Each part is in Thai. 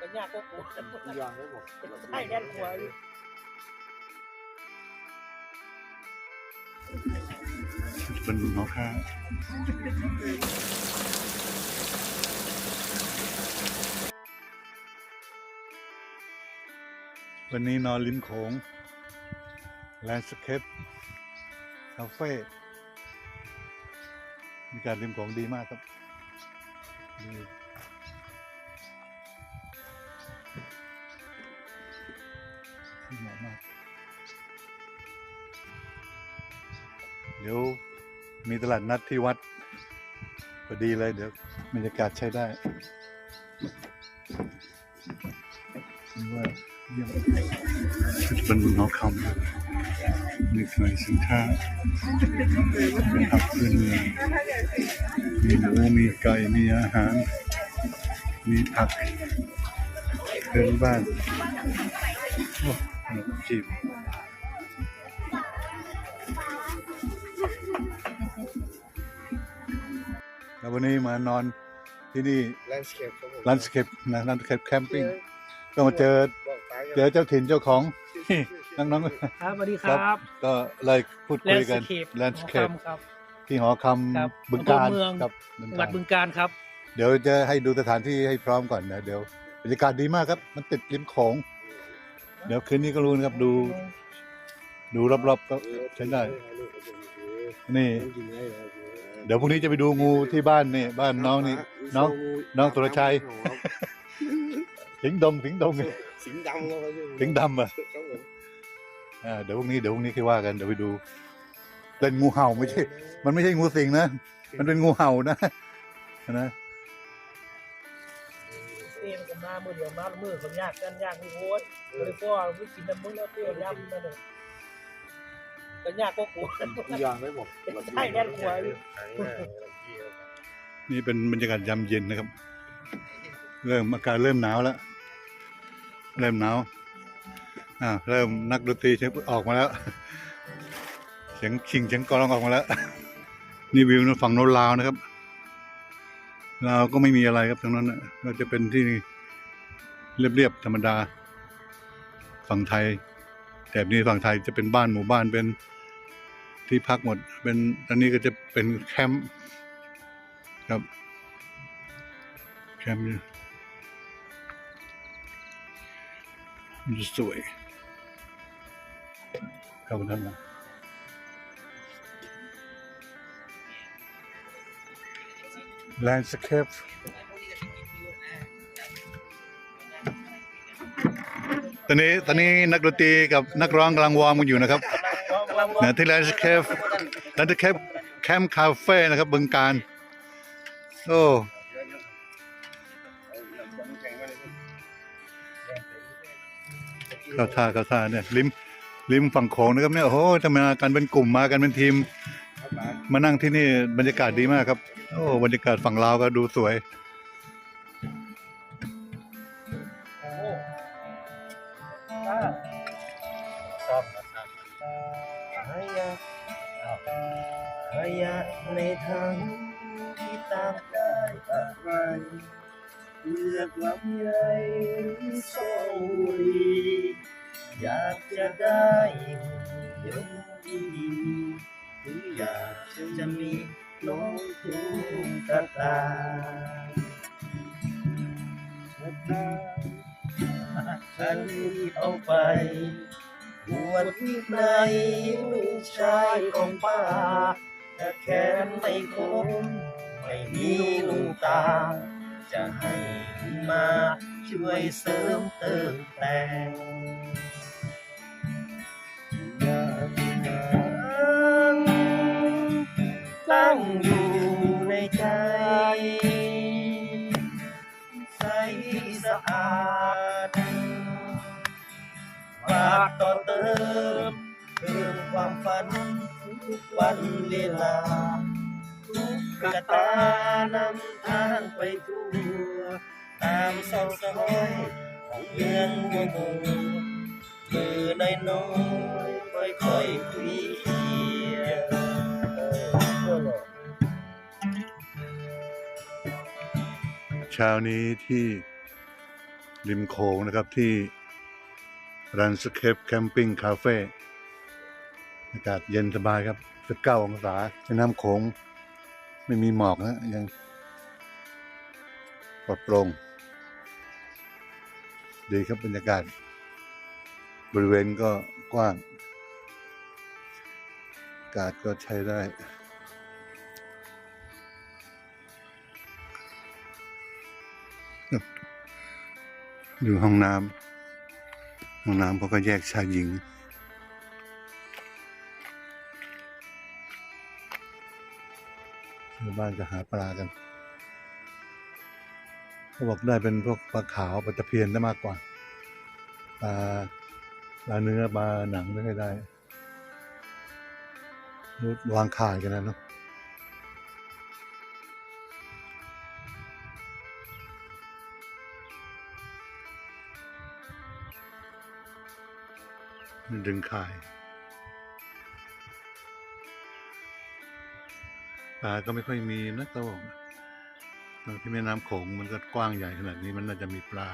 ก็ยากก็กลัวยางไม่หมดใช่แน่นกลัวอยู่เป็นหัวข้างวันนี้นอนริมโขงแลนด์สเคปคาเฟ่มีการริมโขงดีมากครับ ดี๋ยวมีตลาดนัดที่วัดพอดีเลยเดี๋ยวบรรยากาศใช้ได้ว่าเยี่ยมเป็นน้องคำมีขายสินค้าเป็นผักพื้นเมืองมีหมูมีไก่มีอาหาร มีผักเพื่อนบ้านโอ้จีบ แล้ววันนี้มานอนที่นี่แลนด์สเคปครับผมลันสเคปนะลันสเคปแคมปิ้งก็มาเจอบอกตายเจอเจ้าถิ่นเจ้าของ น้องครับสวัสดีคครัรับๆ ก็เลยพูดคุยกัน Landscape แลนสเคปครับ ที่หอคครับำบึงการอำเภอเมือง ครับบึงจังหวักาดรบึงการครับ เดี๋ยวจะให้ดูสถานที่ให้พร้อมก่อนนะเดี๋ยวบรรยากาศดีมากครับ มันติดริมโขงเดี๋ยวคืนนี้ก็รู้นะครับดูดูรอบๆก็ใช้ได้ นี่ เดี๋ยวพรุ่งนี้จะไปดูงูที่บ้านนี่บ้านน้องนี่ น้อง น้องสุรชัย สิงดงสิงดงสิงห์ดำครับสิงห์ดำอะครับผมอ่าเดี๋ยวพรุ่งนี้เดี๋ยวพรุ่งนี้ค่อยว่ากันเดี๋ยวไปดูเป็นงูเห่าไม่ใช่ มันไม่ใช่งูสิงนะ มันเป็นงูเห่านะนะเตี้ยนกันมามือเดียวมามือผมยากกันยากนี่โว้ยเลยก็ไม่กินน้ำมึงแล้วเตี้ยย่ำนั่นเลย ก็ยากก็กลัวยางไม่หมดใช่แน่นกลัวอยู่นี่เป็นบรรยากาศยามเย็นนะครับ เริ่มอากาศเริ่มหนาวแล้ว เริ่มหนาวอ่าเริ่มนักดนตรีเสียงออกมาแล้ว เสียงชิงเสียงกลองออกมาแล้ว นี่วิวฝั่งโน้นลาวนะครับลาวก็ไม่มีอะไรครับตรงนั้นนะก็จะเป็นที่เรียบๆธรรมดา ฝั่งไทย แถบนี้ฝั่งไทยจะเป็นบ้านหมู่บ้านเป็นที่พักหมด เป็นอันนี้ก็จะเป็นแคมป์ครับแคมป์นี่ยมันจะสวยเข้าไปด้านหลังแลนด์สเคป ตอนนี้ตอนนี้นักดนตรีกับนักร้องกำลังวอร์มกันอยู่นะครับนะที่แลนด์สเคปแลนด์สเคปแคมป์คาเฟ่นะครับบึงการโอ้เข้าท่าเข้าท่าเนี่ยริมริมฝั่งโขงนะครับเนี่ยโอ้โหทำไมากันเป็นกลุ่มมากันเป็นทีม มานั่งที่นี่บรรยากาศดีมากครับ โอ้บรรยากาศฝั่งลาวก็ดูสวย หายาในทางที่ตามได้อะไรเลือกลำใหญ่หรือโซลีอยากจะได้ยงดีหรืออยากจะมีน้องคู่กระตายฉันเอาไป บวชที่ไหนลูกชายของป้าแต่แค้นไม่คมไม่มีลูกตา จะให้มาช่วยเสริมเติมแต่งตั้งากต่อเติมเพิ่มความฝันทุกวันเวลาทุกกระตานำทางไปทั่วตามซอกซอยของเมืองมัวมัวมือน้อยน้อยค่อยค่อยคุยเคียร์เช้านี้ที่ริมโขงนะครับที่ รันสเคปแคมปิ้งคาเฟ่อากาศเย็นสบายครับสิบเก้าองศาในน้ำโขงไม่มีหมอกนะ ยังปลอดโปร่งดีครับบรรยากาศ บริเวณก็กว้าง อากาศก็ใช้ได้อยู่ห้องน้ำ ห้องน้ำเขาก็แยกชายหญิง ชาวบ้านจะหาปลากันเขาบอกได้เป็นพวกปลาขาวปลาตะเพียนได้มากกว่าปลาปลาเนื้อปลาหนังไม่ค่อยได้วางขายกันนะเนาะ มันดึงคายปลาก็ไม่ค่อยมีนะเขาบอกตรงที่แม่น้ำโขงมันก็กว้างใหญ่ขนาดนี้มันน่าจะมีปลา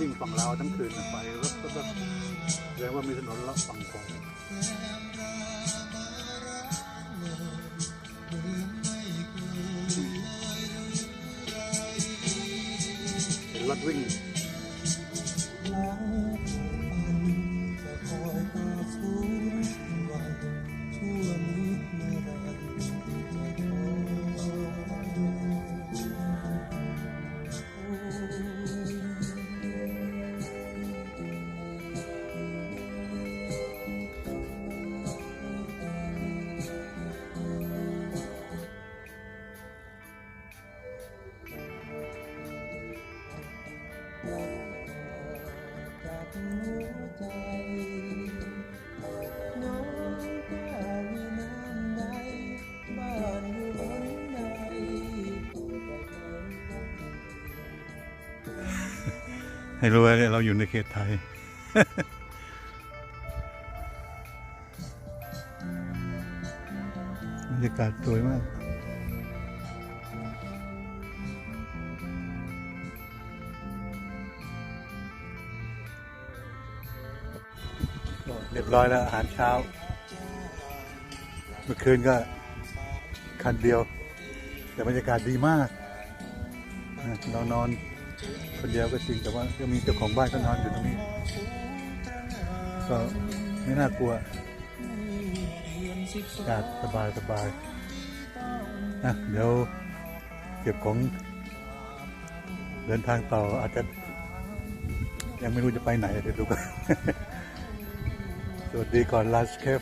วิ่งฝั่งลาวทั้งคืนไปรถรถรถแสดงว่ามีถนนลับฝั่งของรถวิ่ง ให้รู้ว่าเราอยู่ในเขตไทย บรรยากาศสวยมากเรียบร้อยแล้วอาหารเช้า เมื่อคืนก็คันเดียว แต่บรรยากาศดีมากนะเรานอน คนเดียวก็จริงแต่ว่าก็มีเจ้าของบ้านก็นอนอยู่ตรงนี้ ก็ไม่น่ากลัวอากาศสบายสบายนะเดี๋ยวเก็บของ เดินทางต่ออาจจะ ยังไม่รู้จะไปไหนเดี๋ยวดูกันสวัสดีก่อนลาสเคฟ